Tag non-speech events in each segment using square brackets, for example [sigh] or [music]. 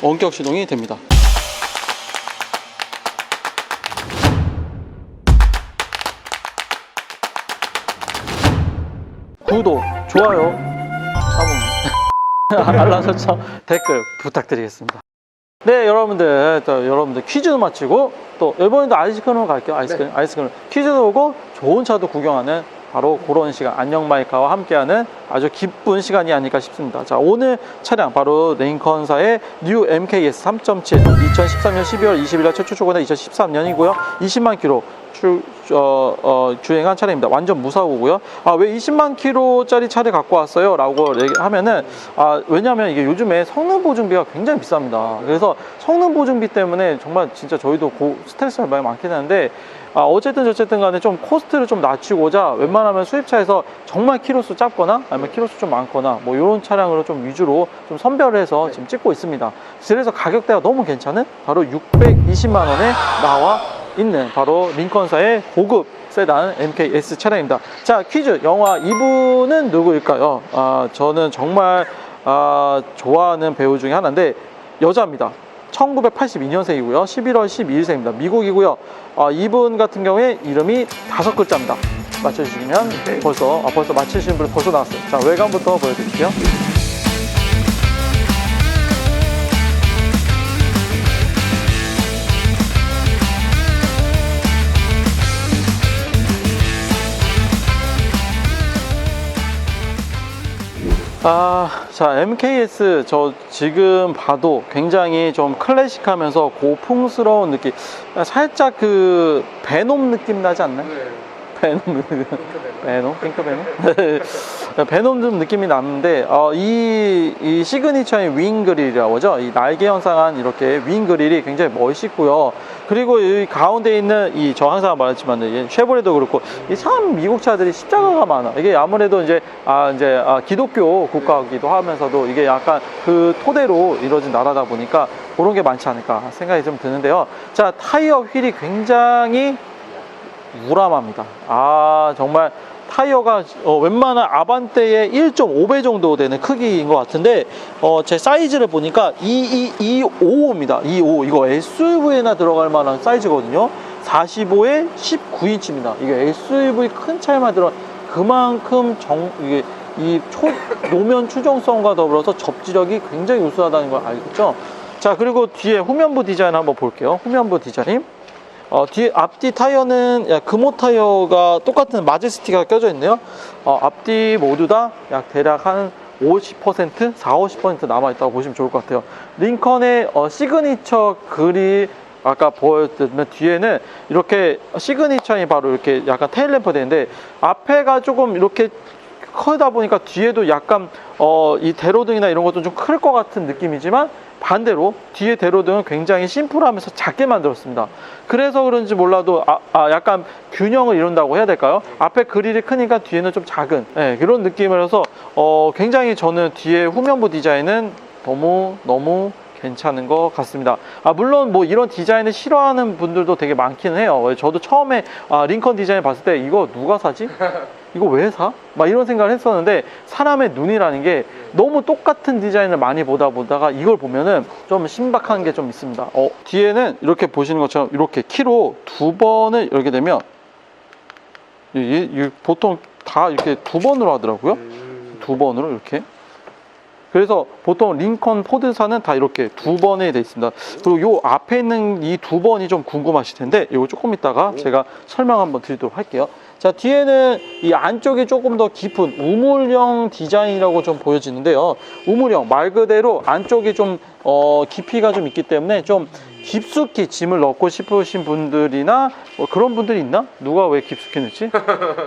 원격 시동이 됩니다. 구독, 좋아요, 사봉, 알람 설정, 댓글 부탁드리겠습니다. 네, 여러분들, 또 여러분들 퀴즈도 마치고 또 이번에도 아이스크림으로 갈게요. 아이스크림, 아이스크림. 퀴즈도 오고 좋은 차도 구경하는 바로 그런 시간 안녕 마이카와 함께하는 아주 기쁜 시간이 아닐까 싶습니다. 자, 오늘 차량 바로 링컨사의 뉴 MKS 3.7 2013년 12월 20일 날 최초 출고된 2013년이고요. 20만 킬로 주, 어, 어, 주행한 차량입니다. 완전 무사고고요. 아, 왜 20만 킬로짜리 차를 갖고 왔어요? 라고 얘기하면은, 아, 왜냐면 이게 요즘에 성능 보증비가 굉장히 비쌉니다. 그래서 성능 보증비 때문에 정말 진짜 저희도 고, 스트레스가 많이 많긴 한데, 아, 어쨌든 저쨌든 간에 좀 코스트를 좀 낮추고자 웬만하면 수입차에서 정말 키로수 짧거나 아니면 키로수 좀 많거나 뭐 이런 차량으로 좀 위주로 좀 선별을 해서 지금 찍고 있습니다. 그래서 가격대가 너무 괜찮은 바로 620만 원에 나와 있는 바로 링컨사의 고급 세단 MKS 차량입니다. 자 퀴즈 영화 이분은 누구일까요? 아, 저는 정말 아, 좋아하는 배우 중에 하나인데 여자입니다. 1982년생이고요. 11월 12일생입니다. 미국이고요. 아, 이분 같은 경우에 이름이 다섯 글자입니다. 맞춰주시면 벌써 아, 벌써 맞히신 분 벌써 나왔어요. 자 외관부터 보여드릴게요. 아, 자, MKS 저 지금 봐도 굉장히 좀 클래식하면서 고풍스러운 느낌. 살짝 그 베놈 느낌 나지 않나요? 베놈, 베놈, 핑크 베놈. [laughs] 베놈 좀 느낌이 나는데 어, 이, 이 시그니처인 윙 그릴이라고 하죠. 이 날개 현상한 이렇게 윙 그릴이 굉장히 멋있고요. 그리고 이 가운데 있는 이 저 항상 말했지만 이 쉐보레도 그렇고 이참 미국 차들이 십자가가 많아. 이게 아무래도 이제 아 이제 아, 기독교 국가이기도 하면서도 이게 약간 그 토대로 이루어진 나라다 보니까 그런 게 많지 않을까 생각이 좀 드는데요. 자 타이어 휠이 굉장히 우람합니다. 아 정말 타이어가 어, 웬만한 아반떼의 1.5배 정도 되는 크기인 것 같은데 어, 제 사이즈를 보니까 2225입니다. 25 이거 SUV에나 들어갈 만한 사이즈거든요. 45에 19인치입니다. 이게 SUV 큰 차에만 들어 그만큼 정 이게 이 초, 노면 추종성과 더불어서 접지력이 굉장히 우수하다는 걸 알겠죠. 자 그리고 뒤에 후면부 디자인 한번 볼게요. 후면부 디자인. 어, 뒤에 앞뒤 타이어는 약 금호 타이어가 똑같은 마제스티가 껴져 있네요. 어, 앞뒤 모두 다 약 대략 한 50%, 4, 50% 남아 있다고 보시면 좋을 것 같아요. 링컨의 어, 시그니처 글이 아까 보였던 뒤에는 이렇게 시그니처이 바로 이렇게 약간 테일램프 되는데 앞에가 조금 이렇게 크다 보니까 뒤에도 약간 어, 이 대로등이나 이런 것도 좀 클 것 같은 느낌이지만 반대로 뒤에 대로등은 굉장히 심플하면서 작게 만들었습니다. 그래서 그런지 몰라도 아, 아, 약간 균형을 이룬다고 해야 될까요? 앞에 그릴이 크니까 뒤에는 좀 작은 예, 그런 느낌이라서 어, 굉장히 저는 뒤에 후면부 디자인은 너무 너무 괜찮은 것 같습니다. 아, 물론 뭐 이런 디자인을 싫어하는 분들도 되게 많기는 해요. 저도 처음에 아, 링컨 디자인 봤을 때 이거 누가 사지? 이거 왜 사? 막 이런 생각을 했었는데 사람의 눈이라는 게 너무 똑같은 디자인을 많이 보다 보다가 이걸 보면은 좀 신박한 게 좀 있습니다. 어, 뒤에는 이렇게 보시는 것처럼 이렇게 키로 두 번을 열게 되면 이, 이- 이 보통 다 이렇게 두 번으로 하더라고요. 두 번으로 이렇게. 그래서 보통 링컨 포드사는 다 이렇게 두 번에 돼 있습니다. 그리고 요 앞에 있는 이 두 번이 좀 궁금하실 텐데 이거 조금 이따가 제가 설명 한번 드리도록 할게요. 자 뒤에는 이 안쪽이 조금 더 깊은 우물형 디자인이라고 좀 보여지는데요. 우물형 말 그대로 안쪽이 좀 어, 깊이가 좀 있기 때문에 좀 깊숙이 짐을 넣고 싶으신 분들이나 뭐 그런 분들이 있나? 누가 왜 깊숙이 넣지?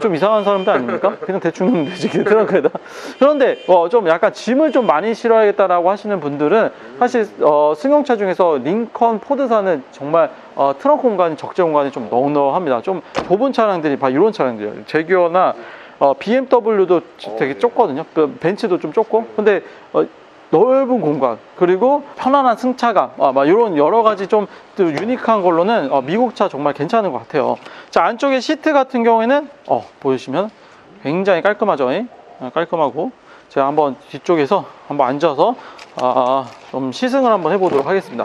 좀 이상한 사람들 아닙니까? 그냥 대충 넣으면 되지 트렁크에다. 그런데 어, 좀 약간 짐을 좀 많이 실어야겠다라고 하시는 분들은 사실 어, 승용차 중에서 링컨 포드사는 정말 어, 트렁크 공간이 적재 공간이 좀 넉넉합니다. 좀 좁은 차량들이 바로 이런 차량들이에요. 제규어나 어, BMW도 되게 좁거든요. 그 벤츠도 좀 좁고. 근데 어, 넓은 공간 그리고 편안한 승차감 아, 막 이런 여러 가지 좀또 유니크한 걸로는 어, 미국 차 정말 괜찮은 것 같아요. 자 안쪽에 시트 같은 경우에는 어, 보시면 굉장히 깔끔하죠. 예? 어, 깔끔하고 제가 한번 뒤쪽에서 한번 앉아서 아, 좀 시승을 한번 해보도록 하겠습니다.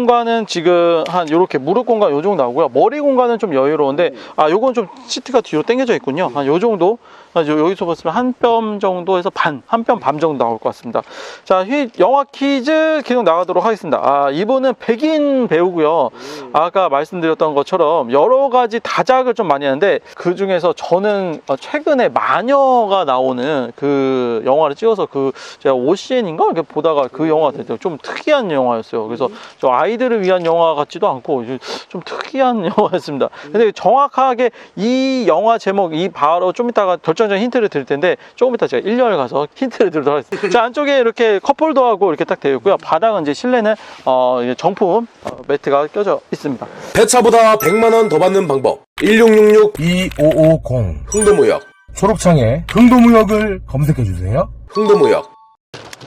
공간은 지금 한 이렇게 무릎 공간 요 정도 나오고요. 머리 공간은 좀 여유로운데 아 요건 좀 시트가 뒤로 당겨져 있군요. 한 요 정도. 아, 요- 여기서 봤으면 한 뼘 정도에서 반, 한 뼘 반 정도 나올 것 같습니다. 자, 휘, 영화 퀴즈 계속 나가도록 하겠습니다. 아, 이분은 백인 배우고요. 아까 말씀드렸던 것처럼 여러 가지 다작을 좀 많이 하는데 그 중에서 저는 어, 최근에 마녀가 나오는 그 영화를 찍어서 그 제가 OCN인가 이렇게 보다가 그 영화가. 좀 특이한 영화였어요. 그래서 좀 아이들을 위한 영화 같지도 않고 좀 특이한 [laughs] 영화였습니다. 근데 정확하게 이 영화 제목 이 바로 좀 이따가 결정적인 힌트를 드릴 텐데 조금 이따 제가 1열 가서 힌트를 드리도록 하겠습니다. 자 안쪽에 이렇게 컵홀더 하고 이렇게 딱 되어 있고요. 바닥은 이제 실내는 어, 정품 어, 매트가 껴져 있습니다. 배차보다 100만 원 더 받는 방법 1666 2550 흥도무역 초록창에 흥도무역을 검색해주세요. 흥도무역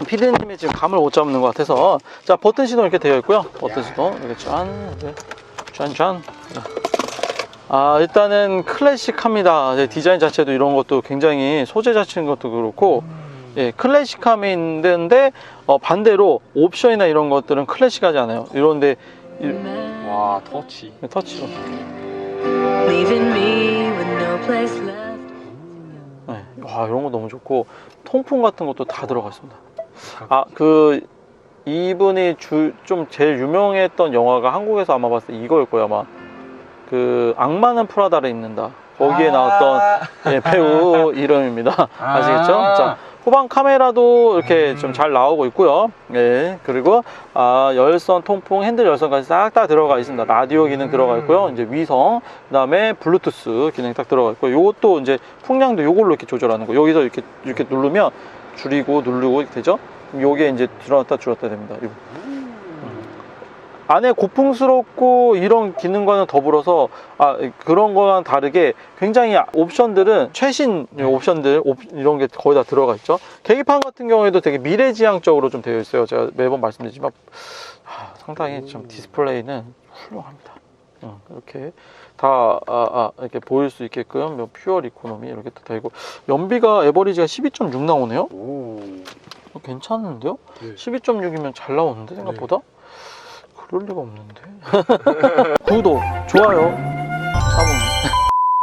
피디님이 지금 감을 못 잡는 것 같아서. 자 버튼 시동 이렇게 되어 있고요. 버튼 시동 이렇게 짠짠짠. 아 일단은 클래식합니다. 디자인 자체도 이런 것도 굉장히 소재 자체인 것도 그렇고 예 클래식함이 있는데 어, 반대로 옵션이나 이런 것들은 클래식하지 않아요. 이런데 이- 와 터치. 터치로. Place left. 네. 와 이런 거 너무 좋고 통풍 같은 것도 다 들어가 있습니다. 아 그 이분이 주, 좀 제일 유명했던 영화가 한국에서 아마 봤을 때 이거일 거예요 아마 그 악마는 프라다를 입는다 거기에 나왔던 예, 배우 [laughs] 이름입니다 아시겠죠? 자 후방 카메라도 이렇게 좀잘 나오고 있고요. 예, 그리고 아, 열선, 통풍, 핸들 열선까지 싹 다 들어가 있습니다. 라디오 기능 들어가 있고요. 이제 위성, 그 다음에 블루투스 기능이 딱 들어가 있고, 요것도 이제 풍량도 요걸로 이렇게 조절하는 거. 여기서 이렇게 이렇게 누르면 줄이고 누르고 되죠. 요게 이제 들어갔다 줄었다 됩니다. 안에 고풍스럽고 이런 기능과는 더불어서 아 그런 거랑 다르게 굉장히 옵션들은 최신 옵션들 옵- 이런 게 거의 다 들어가 있죠. 계기판 같은 경우에도 되게 미래지향적으로 좀 되어 있어요. 제가 매번 말씀드리지만 아, 상당히 좀 디스플레이는 훌륭합니다 어, 이렇게 다 아, 아, 이렇게 보일 수 있게끔 뭐 퓨얼 이코노미 이렇게 다 되고. 연비가 에버리지가 12.6 나오네요? 오. 어, 괜찮은데요? 네. 12.6이면 잘 나오는데 생각보다? 그럴 리가 없는데. [laughs] 구독, 좋아요, 사모님.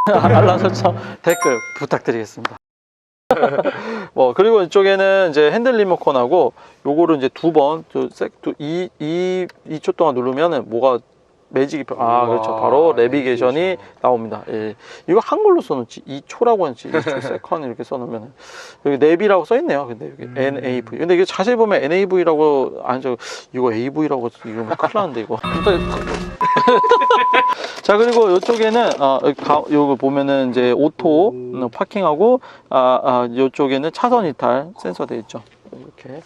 [laughs] 알람 설정, 댓글 부탁드리겠습니다. [laughs] 뭐 그리고 이쪽에는 이제 핸들 리모컨하고 요거를 이제 두 번이 이, 이초 동안 누르면은 뭐가 매직이 펴- 아 그렇죠. 바로 내비게이션이 내비게이션. 나옵니다. 예. 이거 한글로 써놓지. 2초라고 했지 2초 세컨 이렇게 써놓으면 여기 내비라고 써있네요. 근데 여기 NAV 근데 이게 자세히 보면 NAV라고 아니죠 이거 AV라고 이러면 큰일 나는데 이거. [laughs] 자 그리고 이쪽에는 어, 여기 가- 요거 보면은 이제 오토 음, 파킹하고 아, 아 이쪽에는 차선 이탈 센서 돼 있죠 이렇게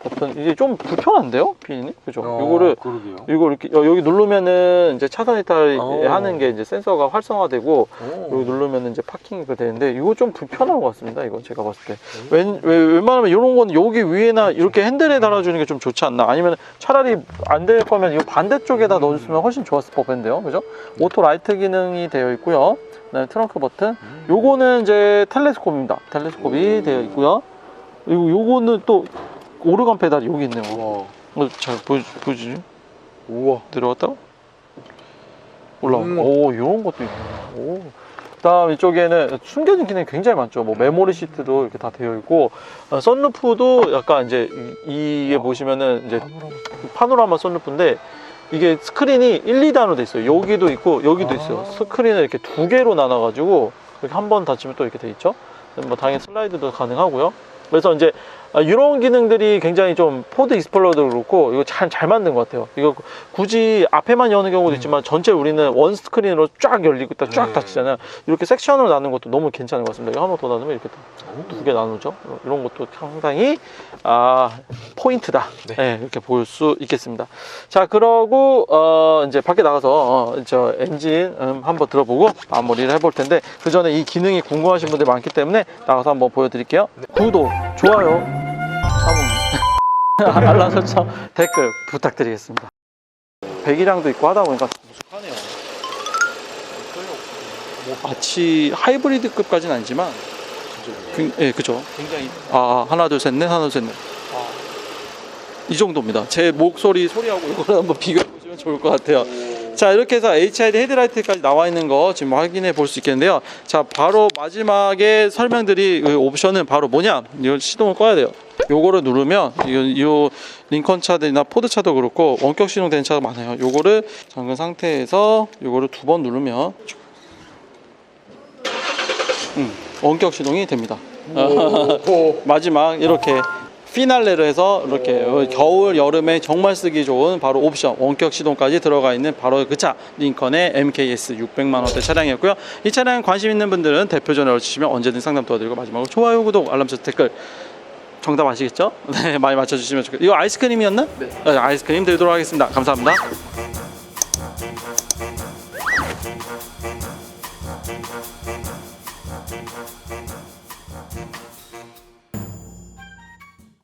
버튼 이게 좀 불편한데요 피디님 그죠 어, 요거를 그러게요 이거 이렇게 여- 여기 누르면은 이제 차선 이탈 어. 하는 게 이제 센서가 활성화되고 오. 여기 누르면은 이제 파킹이 되는데 이거 좀 불편한 것 같습니다. 이거 제가 봤을 때. 웬, 왜, 웬만하면 이런 건 여기 위에나 이렇게 핸들에 달아주는 게 좀 좋지 않나? 아니면 차라리 안 될 거면 이 반대쪽에다 넣어줬으면 훨씬 좋았을 법인데요. 그죠? 오토 라이트 기능이 되어 있고요. 그다음에 트렁크 버튼. 요거는 이제 텔레스콥입니다. 텔레스콥이 되어 있고요. 그리고 요거는 또 오르간 페달이 여기 있네요. 와. 어, 잘 보여, 보여주지? 우와. 내려갔다가 올라오고 음. 오 이런 것도 있네. 오. 그다음 이쪽에는 숨겨진 기능이 굉장히 많죠. 뭐 메모리 시트도 이렇게 다 되어 있고 어, 썬루프도 약간 이제 이, 게 보시면은 이제 파노라마. 썬루프인데 이게 스크린이 1, 2단으로 돼 있어요. 여기도 있고 여기도 있어요. 스크린을 이렇게 두 개로 나눠 가지고 이렇게 한 번 닫히면 또 이렇게 돼 있죠? 뭐 당연히 슬라이드도 가능하고요 그래서 이제 아, 이런 기능들이 굉장히 좀 포드 익스플로러도 그렇고 이거 잘, 잘 만든 것 같아요. 이거 굳이 앞에만 여는 경우도 있지만 전체 우리는 원 스크린으로 쫙 열리고 있다 쫙 네. 닫히잖아요. 이렇게 섹션으로 나누는 것도 너무 괜찮은 것 같습니다. 이거 한번더 나누면 이렇게 두 개 나누죠. 이런 것도 상당히 아, 포인트다. 네. 이렇게 볼 수 있겠습니다. 자, 그러고 어, 이제 밖에 나가서 어, 저 엔진 음, 한번 들어보고 마무리를 해볼 텐데 그 전에 이 기능이 궁금하신 분들이 많기 때문에 나가서 한번 보여드릴게요. 구독, 좋아요, 사모님 알람 설정, 댓글 부탁드리겠습니다. 배기량도 있고 하다 보니까 익숙하네요. 뭐 마치 하이브리드급까지는 아니지만 그, 예, 그죠. 굉장히 아 하나 둘 셋 넷 하나 둘 셋 넷. 아, 이 정도입니다. 제 목소리 소리하고 이거를 한번 비교해 보시면 좋을 것 같아요. 자 이렇게 해서 HID 헤드라이트까지 나와 있는 거 지금 확인해 볼 수 있겠는데요. 자 바로 마지막에 설명드릴 그 옵션은 바로 뭐냐? 이걸 시동을 꺼야 돼요. 요거를 누르면 이, 요 링컨 차들이나 포드 차도 그렇고 원격 시동된 차가 많아요. 요거를 잠근 상태에서 요거를 두 번 누르면 음, 원격 시동이 됩니다. [laughs] 마지막 이렇게 피날레로 해서 이렇게 겨울 여름에 정말 쓰기 좋은 바로 옵션 원격 시동까지 들어가 있는 바로 그 차 링컨의 MKS 600만 원대 차량이었고요. 이 차량 관심 있는 분들은 대표 전화를 주시면 언제든 상담 도와드리고 마지막으로 좋아요 구독 알람 설정 댓글 정답 아시겠죠? [laughs] 네 많이 맞춰주시면 좋겠어요. 이거 아이스크림이었나? 네. 아이스크림 드리도록 하겠습니다. 감사합니다.